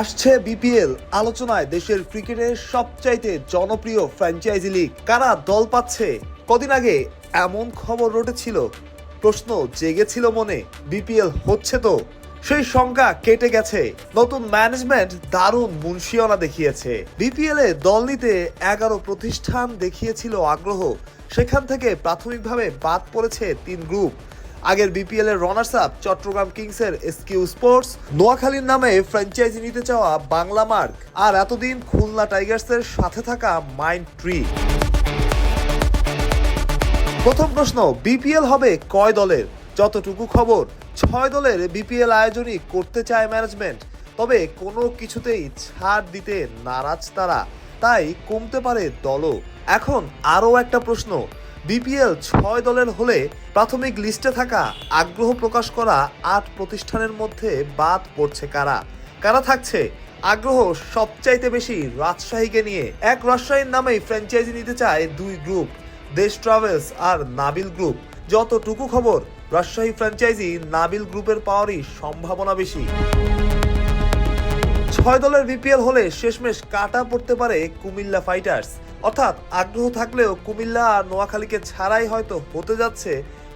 আসছে বিপিএল আলোচনায় দেশের ক্রিকেটের সবচাইতে জনপ্রিয় ফ্র্যাঞ্চাইজি লিগ। কারা দল পাচ্ছে? কদিন আগে এমন খবর রটেছিল। প্রশ্ন জেগেছিল মনে, বিপিএল হচ্ছে তো? সেই সংখ্যা কেটে গেছে। নতুন ম্যানেজমেন্ট দারুণ মুন্সিয়ানা দেখিয়েছে। বিপিএল এ দল নিতে এগারো প্রতিষ্ঠান দেখিয়েছিল আগ্রহ। সেখান থেকে প্রাথমিকভাবে বাদ পড়েছে তিন গ্রুপ। আগের বিপিএল এর রানার্স আপ চট্টগ্রাম কিংসের এসকিউ স্পোর্টস নোয়াখালীর নামে ফ্র্যাঞ্চাইজি নিতে চাওয়া বাংলা মার্ক, আর এতদিন খুলনা টাইগার্সের সাথে থাকা মাইন্ড ট্রি। প্রথম প্রশ্ন, বিপিএল হবে কয় দলের? যতটুকু খবর, ছয় দলের বিপিএল আয়োজনই করতে চায় ম্যানেজমেন্ট তবে কোনো কিছুতেই ছাড় দিতে নারাজ তারা, তাই কমতে পারে দলও। এখন আরও একটা প্রশ্ন বিপিএল ছয় দলের হলে প্রাথমিক লিস্টে থাকা আগ্রহ প্রকাশ করা আট প্রতিষ্ঠানের মধ্যে বাদ পড়ছে কারা? কারা থাকছে? আগ্রহ সবচাইতে বেশি রাজশাহীকে নিয়ে। এক রাজশাহীর নামেই ফ্র্যাঞ্চাইজি নিতে চায় দুই গ্রুপ দেশ ট্রাভেলস আর নাবিল গ্রুপ যতটুকু খবর, রাজশাহী ফ্র্যাঞ্চাইজি নাবিল গ্রুপের পাওয়ারই সম্ভাবনা বেশি। ছয় দলের বিপিএল হলে শেষমেশ কাটা পড়তে পারে কুমিল্লা ফাইটার্স অর্থাৎ আগ্রহ থাকলেও কুমিল্লা আর নোয়াখালীকে ছাড়াই হয়তো হতে যাচ্ছে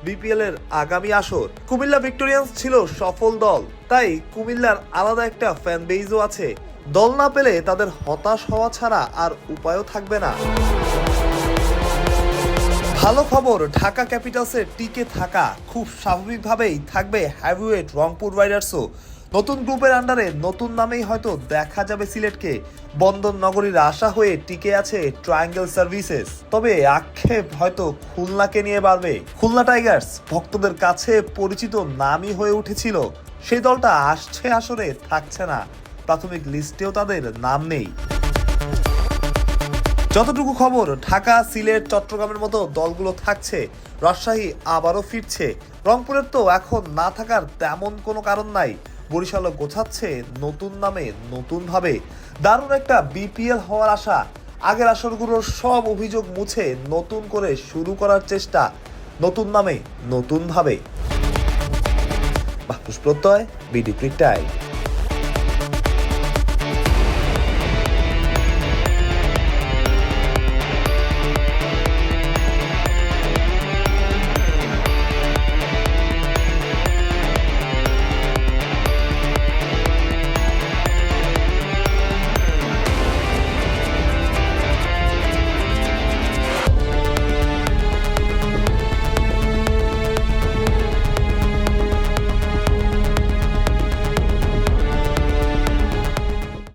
বিপিএল এর আগামী আসর। কুমিল্লা ভিক্টোরিয়ান্স ছিল সফল দল, তাই কুমিল্লার আলাদা একটা ফ্যান বেইজও আছে। দল না পেলে তাদের হতাশ হওয়া ছাড়া আর উপায়ও থাকবে না। ভালো খবর, ঢাকা ক্যাপিটালসের টিকে থাকা খুব স্বাভাবিকভাবেই থাকবে হ্যাভিওয়েট রংপুর রাইডার্সও নতুন গ্রুপের আন্ডারে নতুন নামেই হয়তো দেখা যাবে সিলেটকে। বন্দর নগরীর আশা হয়ে টিকে আছে ট্রায়াঙ্গেল সার্ভিসেস তবে আক্ষেপ হয়তো খুলনাকে নিয়ে বাড়বে। খুলনা টাইগার্স ভক্তদের কাছে পরিচিত নামই হয়ে উঠেছিল। সেই দলটা আসছে আসরে থাকছে না। প্রাথমিক লিস্টেও তাদের নাম নেই। যতটুকু খবর, ঢাকা, সিলেট, চট্টগ্রামের মতো দলগুলো থাকছে, রাজশাহী আবারও ফিরছে। রংপুরের তো এখন না থাকার তেমন কোনো কারণ নাই। বরিশালও গোছাচ্ছে নতুন নামে নতুন ভাবে দারুণ একটা বিপিএল হওয়ার আশা। আগের আসরগুলোর সব অভিযোগ মুছে নতুন করে শুরু করার চেষ্টা। নতুন নামে নতুন ভাবে বাপুস প্রত্যয় বিডি টাইম